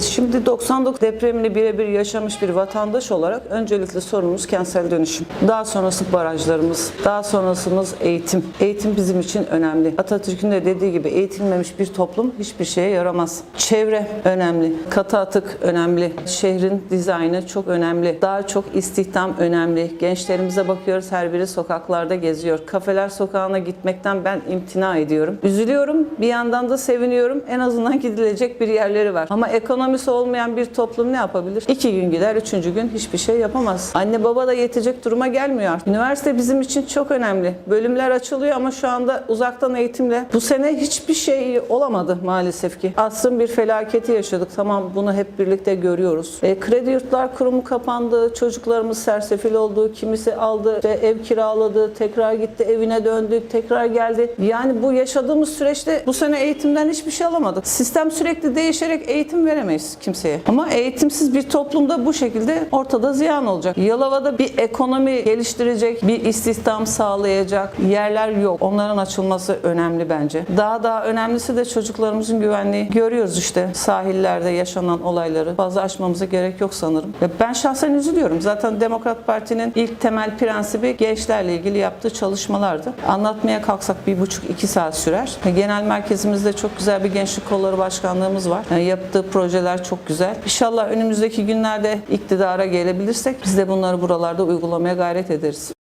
Şimdi 99 depremini birebir yaşamış bir vatandaş olarak öncelikle sorunumuz kentsel dönüşüm. Daha sonrası barajlarımız, daha sonrasımız eğitim. Eğitim bizim için önemli. Atatürk'ün de dediği gibi eğitilmemiş bir toplum hiçbir şeye yaramaz. Çevre önemli, katı atık önemli, şehrin dizaynı çok önemli. Daha çok istihdam önemli. Gençlerimize bakıyoruz her biri sokaklarda geziyor. Kafeler sokağına gitmekten ben imtina ediyorum. Üzülüyorum, bir yandan da seviniyorum. En azından gidilecek bir yerleri var. Ama ekonomisi olmayan bir toplum ne yapabilir? İki gün gider, üçüncü gün hiçbir şey yapamaz. Anne baba da yetecek duruma gelmiyor. Üniversite bizim için çok önemli. Bölümler açılıyor ama şu anda uzaktan eğitimle bu sene hiçbir şey olamadı maalesef ki. Asrın bir felaketi yaşadık. Tamam bunu hep birlikte görüyoruz. E, kredi yurtlar kurumu kapandı. Çocuklarımız sersefil oldu. Kimisi aldı, işte ev kiraladı, tekrar gitti evine döndü, tekrar geldi. Yani bu yaşadığımız süreçte bu sene eğitimden hiçbir şey alamadık. Sistem sürekli değişerek eğitim veremeyiz kimseye. Ama eğitimsiz bir toplumda bu şekilde ortada ziyan olacak. Yalova'da bir ekonomi geliştirecek, bir istihdam sağlayacak yerler yok. Onların açılması önemli bence. Daha daha önemlisi de çocuklarımızın güvenliği. Görüyoruz işte sahillerde yaşanan olayları. Fazla açmamıza gerek yok sanırım. Ya ben şahsen üzülüyorum. Zaten Demokrat Parti'nin ilk temel prensibi gençlerle ilgili yaptığı çalışmalardı. Anlatmaya kalksak bir buçuk iki saat sürer. Genel merkezimizde çok güzel bir gençlik kolları başkanlığımız var. Yani yaptığı projeler çok güzel. İnşallah önümüzdeki günlerde iktidara gelebilirsek biz de bunları buralarda uygulamaya gayret ederiz.